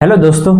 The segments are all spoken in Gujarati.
હેલો દોસ્તો,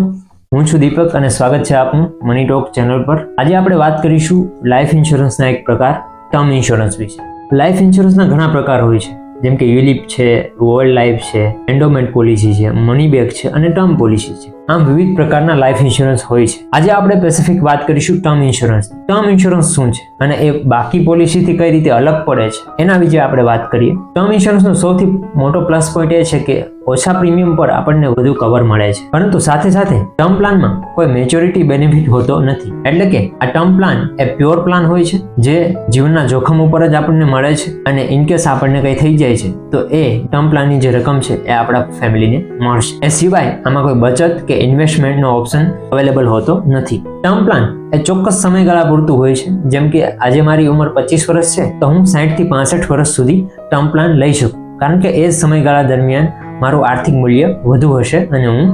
હું છું દીપક અને સ્વાગત છે આપનું મની ટોક ચેનલ પર. આજે આપણે વાત કરીશું લાઈફ ઇન્સ્યોરન્સના એક પ્રકાર ટર્મ ઇન્સ્યોરન્સ વિશે. લાઈફ ઇન્સ્યોરન્સના ઘણા પ્રકાર હોય છે, જેમ કે યુલિપ છે વર્લ્ડ લાઈફ છે એન્ડોમેન્ટ પોલિસી છે મની બેગ છે અને ટર્મ પોલિસી છે. આમ વિવિધ પ્રકારના લાઈફ ઇન્સ્યોરન્સ હોય છે. આજે આપણે સ્પેસિફિક વાત કરીશું ટર્મ ઇન્સ્યોરન્સ ટર્મ ઇન્સ્યોરન્સ શું છે અને એ બાકી પોલિસીથી કઈ રીતે અલગ પડે છે, એના વિશે આપણે વાત કરીએ. ટર્મ ઇન્સ્યોરન્સનો સૌથી મોટો પ્લસ પોઈન્ટ એ છે કે ઓછા પ્રીમિયમ પર આપણને વધુ કવર મળે છે. પરંતુ સાથે સાથે ટર્મ પ્લાનમાં કોઈ મેચ્યોરિટી બેનિફિટ હોતો નથી. એટલે કે આ ટર્મ પ્લાન એ પ્યોર પ્લાન હોય છે, જે જીવનના જોખમ ઉપર જ આપણને મળે છે અને ઇનકેસ આપણને કંઈ થઈ જાય છે, તો એ ટર્મ પ્લાનની જે રકમ છે એ આપણા ફેમિલીને મળશે. એ સિવાય આમાં કોઈ બચત કે ઇન્વેસ્ટમેન્ટનો ઓપ્શન અવેલેબલ હોતો નથી. ટર્મ પ્લાન એ ચોક્કસ સમયગાળા પૂરતું હોય છે, જેમ કે આજે મારી ઉંમર પચીસ વર્ષ છે, તો હું સાઠથી પાસઠ વર્ષ સુધી ટર્મ પ્લાન લઈ શકું. કારણ કે એ સમયગાળા દરમિયાન મારું આર્થિક મૂલ્ય વધુ હશે અને હું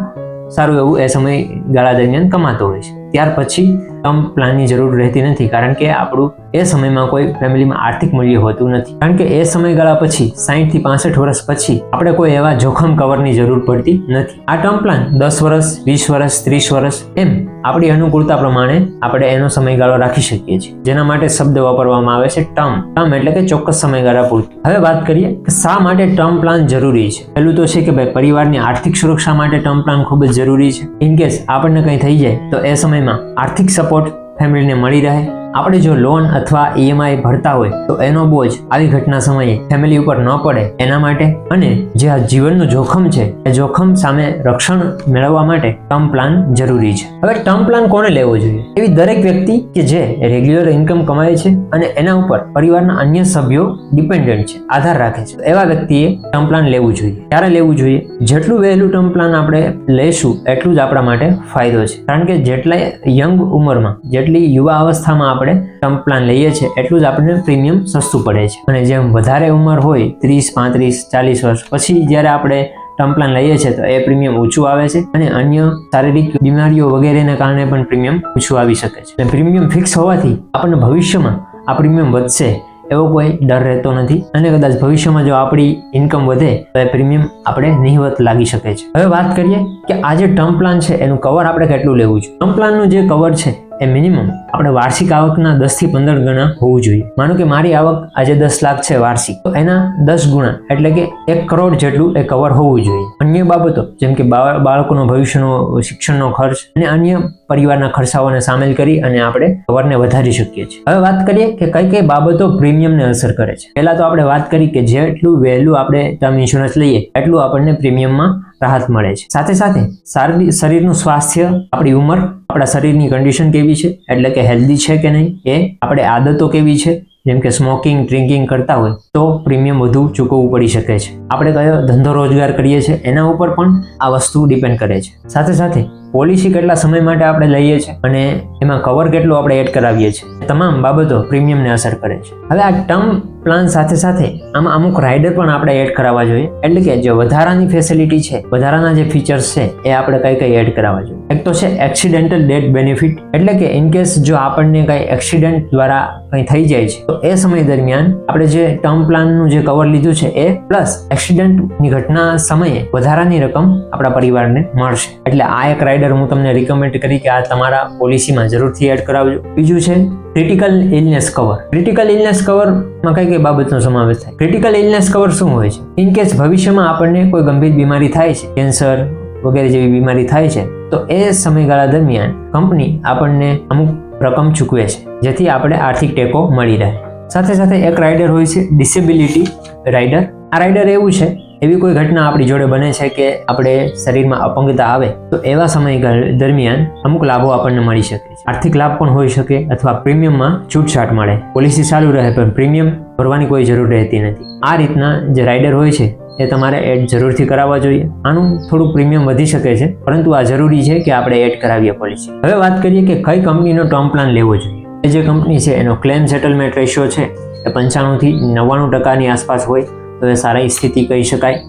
સારું એવું એ સમયગાળા દરમિયાન કમાતો છે ત્યાર પછી ટર્મ પ્લાનની જરૂર રહેતી નથી, કારણ કે આપણું એ સમયમાં કોઈ ફેમિલીમાં આર્થિક મૂલ્ય હોતું નથી. કારણ કે એ સમયગાળા પછી સાહીઠથી પાસઠ વર્ષ પછી, આપણે કોઈ એવા જોખમ કવરની જરૂર પડતી નથી. આ ટર્મ પ્લાન દસ વર્ષ, વીસ વર્ષ, ત્રીસ વર્ષ, એમ આપણી અનુકૂળતા પ્રમાણે આપણે એનો સમયગાળો રાખી શકીએ છીએ. જેના માટે શબ્દ વાપરવામાં આવે છે ટર્મ. ટર્મ એટલે કે ચોક્કસ સમયગાળા પૂરતું. હવે વાત કરીએ કે શા માટે ટર્મ પ્લાન જરૂરી છે? પહેલું તો છે કે ભાઈ, પરિવારની આર્થિક સુરક્ષા માટે ટર્મ પ્લાન ખૂબ જ જરૂરી છે. ઇન કેસ આપણને કંઈ થઈ જાય, તો એ સમયમાં આર્થિક સપોર્ટ ફેમિલીને મળી રહે. આપણે જો લોન અથવા ઈએમઆઈ ભરતા હોય, તો એનો બોજ આવી ઘટના સમયે ફેમિલી ઉપર ન પડે એના માટે અને જે આ જીવનનું જોખમ છે, એ જોખમ સામે રક્ષણ મેળવવા માટે ટર્મ પ્લાન જરૂરી છે. હવે ટર્મ પ્લાન કોને લેવો જોઈએ? એવી દરેક વ્યક્તિ કે જે રેગ્યુલર ઇન્કમ કમાય છે અને એના ઉપર પરિવારના અન્ય સભ્યો ડિપેન્ડન્ટ છે, આધાર રાખે છે. એવા વ્યક્તિએ ટર્મ પ્લાન લેવું જોઈએ. ક્યારે લેવું જોઈએ? જેટલું વહેલું ટર્મ પ્લાન આપણે લઈશું એટલું જ આપણા માટે ફાયદો છે. કારણ કે જેટલા યંગ ઉંમરમાં, જેટલી યુવા અવસ્થામાં આપણે ટર્મ પ્લાન લઈએ છીએ, એટલું જ આપણને પ્રીમિયમ સસ્તું પડે છે. અને જેમ વધારે ઉંમર હોય, ત્રીસ, પાંત્રીસ, ચાલીસ વર્ષ પછી જ્યારે આપણે ટર્મ પ્લાન લઈએ છીએ, તો એ પ્રીમિયમ ઓછું આવે છે અને અન્ય શારીરિક બીમારીઓ વગેરેને કારણે પણ પ્રીમિયમ ઓછું આવી શકે છે. અને પ્રીમિયમ ફિક્સ હોવાથી આપણને ભવિષ્યમાં આ પ્રીમિયમ વધશે એવો કોઈ ડર રહેતો નથી. અને કદાચ ભવિષ્યમાં જો આપણી ઇન્કમ વધે, તો એ પ્રીમિયમ આપણે નહિવત લાગી શકે છે. હવે વાત કરીએ કે આ જે ટર્મ પ્લાન છે, એનું કવર આપણે કેટલું લેવું છે? ટર્મ પ્લાનનું જે કવર છે એ મિનિમમ આપણે વાર્ષિક આવકના દસથી પંદર ગણા હોવું જોઈએ. માનો કે મારી આવક આજે દસ લાખ છે વાર્ષિક. તો એના દસ ગુણા એટલે કે એક કરોડ જેટલું એ કવર હોવું જોઈએ. અન્ય બાબતો, જેમ કે બાળકોનો ભવિષ્યનો, શિક્ષણનો ખર્ચ અને અન્ય પરિવારના ખર્ચાઓને સામેલ કરી અને આપણે કવરને વધારી શકીએ છીએ. હવે વાત કરીએ કે કઈ કઈ બાબતો પ્રીમિયમને અસર કરે છે. પહેલા તો આપણે વાત કરી કે જેટલું વહેલું આપણે ટર્મ ઇન્સ્યોરન્સ લઈએ, એટલું આપણને પ્રીમિયમમાં રાહત મળે છે. સાથે સાથે શરીરનું સ્વાસ્થ્ય, આપણી ઉંમર, આપણા શરીરની કન્ડિશન કેવી છે, એટલે કે હેલ્ધી છે કે નહીં, એ આપણે આદતો કેવી છે, જેમ કે સ્મોકિંગ ડ્રિંકિંગ કરતા હોય, તો પ્રીમિયમ વધુ ચૂકવવું પડી શકે છે. આપણે કયો ધંધો રોજગાર કરીએ છીએ, એના ઉપર પણ આ વસ્તુ ડિપેન્ડ કરે છે. સાથે સાથે પોલિસી કેટલા સમય માટે આપણે લઈએ છીએ, અને એમાં કવર કેટલું આપણે એડ કરાવીએ છીએ તમામ બાબતો પ્રીમિયમને અસર કરે છે. હવે આ ટર્મ પ્લાન સાથે સાથે આમાં અમુક રાઇડર પણ આપણે એડ કરાવવા જોઈએ. એટલે કે જે વધારાની ફેસિલિટી છે, વધારાના જે ફીચર્સ છે, એ આપણે કઈ કઈ એડ કરાવવા જોઈએ. એક તો છે એક્સિડેન્ટલ ડેથ બેનિફિટ એટલે કે ઇન કેસ જો આપણને કઈ એક્સિડન્ટ દ્વારા કંઈ થઈ જાય છે, તો એ સમય દરમિયાન આપણે જે ટર્મ પ્લાનનું જે કવર લીધું છે એ પ્લસ એક્સિડન્ટની ઘટના સમયે વધારાની રકમ આપણા પરિવારને મળશે. એટલે આ એક રાઇડર હું તમને રિકમેન્ડ કરી કે આ તમારા પોલિસીમાં જરૂરથી એડ કરાવજો. બીજું છે critical illness cover critical illness કવરમાં કઈ કઈ બાબતનો સમાવેશ થાય? ક્રિટિકલ ઇલનેસ કવર શું હોય છે? ઇન કેસ ભવિષ્યમાં આપણને કોઈ ગંભીર બીમારી થાય છે, કેન્સર વગેરે જેવી બીમારી થાય છે, તો એ સમયગાળા દરમિયાન કંપની આપણને અમુક રકમ ચૂકવે છે, જેથી આપણે આર્થિક ટેકો મળી રહે. સાથે સાથે એક રાઇડર હોય છે ડિસેબિલિટી રાઇડર આ રાઇડર એવું છે એવી કોઈ ઘટના આપણી જોડે બને છે કે આપણે શરીરમાં અપંગતા આવે, તો એવા સમય દરમિયાન અમુક લાભો આપણને મળી શકે છે. આર્થિક લાભ પણ હોઈ શકે અથવા પ્રીમિયમમાં છૂટછાટ મળે. પોલિસી ચાલુ રહે પણ પ્રીમિયમ ભરવાની કોઈ જરૂર રહેતી નથી. આ રીતના જે રાઇડર હોય છે, એ તમારે એડ જરૂરથી કરાવવા જોઈએ. આનું થોડું પ્રીમિયમ વધી શકે છે, પરંતુ આ જરૂરી છે કે આપણે એડ કરાવીએ પોલિસી હવે વાત કરીએ કે કઈ કંપનીનો ટર્મ પ્લાન લેવો જોઈએ. જે કંપની છે, એનો ક્લેમ સેટલમેન્ટ રેશિયો છે, એ પંચાણુંથી નવ્વાણું ટકાની આસપાસ હોય. એ સારી સ્થિતિ કહી શકાય.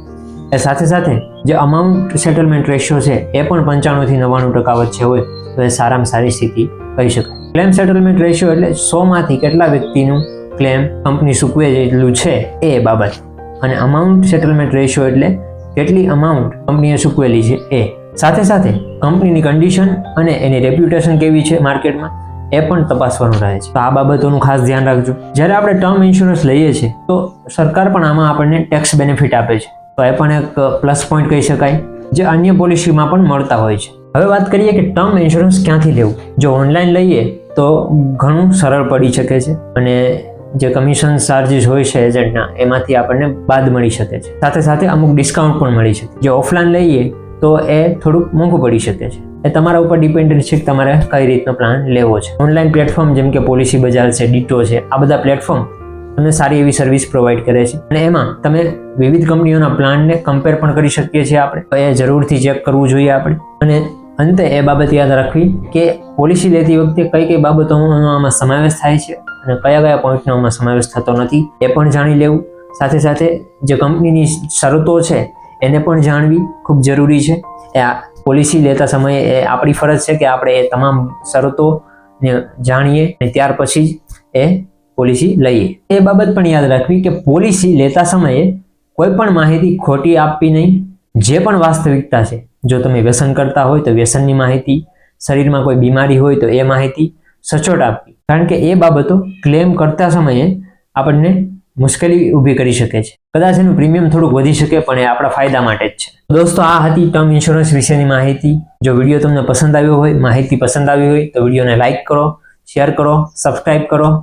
એ સાથે સાથે જે અમાઉન્ટ સેટલમેન્ટ રેશિયો છે, એ પણ પંચાણુંથી નવ્વાણું ટકા વચ્ચે હોય, તો એ સારામાં સારી સ્થિતિ કહી શકાય. ક્લેમ સેટલમેન્ટ રેશિયો એટલે સોમાંથી કેટલા વ્યક્તિનું ક્લેમ કંપની ચૂકવે જેટલું છે, એ બાબત. અને અમાઉન્ટ સેટલમેન્ટ રેશિયો એટલે કેટલી અમાઉન્ટ કંપનીએ ચૂકવેલી છે, એ. સાથે સાથે કંપનીની કન્ડિશન અને એની રેપ્યુટેશન કેવી છે માર્કેટમાં એ પણ તપાસવાનું રહે છે. તો આ બાબતોનું ખાસ ધ્યાન રાખજો. જ્યારે આપણે ટર્મ ઇન્સ્યોરન્સ લઈએ છીએ, તો સરકાર પણ આમાં આપણને ટેક્સ બેનિફિટ આપે છે. તો એ પણ એક પ્લસ પોઈન્ટ કહી શકાય, જે અન્ય પોલિસીમાં પણ મળતા હોય છે. હવે વાત કરીએ કે ટર્મ ઇન્સ્યોરન્સ ક્યાંથી લેવું? જો ઓનલાઈન લઈએ, તો ઘણું સરળ પડી શકે છે અને જે કમિશન ચાર્જીસ હોય છે એજન્ટના એમાંથી આપણને બાદ મળી શકે છે. સાથે સાથે અમુક ડિસ્કાઉન્ટ પણ મળી શકે જે ઓફલાઈન લઈએ તો એ થોડુંક મોંઘું પડી શકે છે. એ તમારા ઉપર ડિપેન્ડન્ટ છે કે તમારે કઈ રીતનો પ્લાન લેવો છે. ઓનલાઈન પ્લેટફોર્મ જેમ કે પોલિસી બજાર છે ડીટો છે, આ બધા પ્લેટફોર્મ તમને સારી એવી સર્વિસ પ્રોવાઈડ કરે છે. અને એમાં તમે વિવિધ કંપનીઓના પ્લાનને કમ્પેર પણ કરી શકીએ છીએ આપણે. એ જરૂરથી ચેક કરવું જોઈએ આપણે. અને અંતે એ બાબત યાદ રાખવી કે પોલિસી લેતી વખતે કઈ કઈ બાબતોનો આમાં સમાવેશ થાય છે અને કયા કયા પોઈન્ટનો આમાં સમાવેશ થતો નથી, એ પણ જાણી લેવું. સાથે સાથે જે કંપનીની શરતો છે એને પણ જાણવી ખૂબ જરૂરી છે. એ પોલિસી લેતા સમયે એ આપણી ફરજ છે કે આપણે એ તમામ શરતોને જાણીએ અને ત્યાર પછી જ એ પોલિસી લઈએ. એ બાબત પણ યાદ રાખવી કે પોલિસી લેતા સમયે કોઈ પણ માહિતી ખોટી આપવી નહીં. જે પણ વાસ્તવિકતા છે, જો તમે વ્યસન કરતા હોય તો વ્યસનની માહિતી, શરીરમાં કોઈ બીમારી હોય તો એ માહિતી સચોટ આપવી. કારણ કે એ બાબતો ક્લેમ કરતા સમયે આપણને મુશ્કેલી ઊભી કરી શકે છે. કદાચ એનું પ્રીમિયમ થોડુંક વધી શકે, પણ એ આપણા ફાયદા માટે જ છે. દોસ્તો, આ હતી ટર્મ ઇન્સ્યોરન્સ વિશેની માહિતી. જો વીડિયો તમને પસંદ આવ્યો હોય, માહિતી પસંદ આવી હોય, તો વિડીયોને લાઇક કરો, શેર કરો, સબસ્ક્રાઇબ કરો.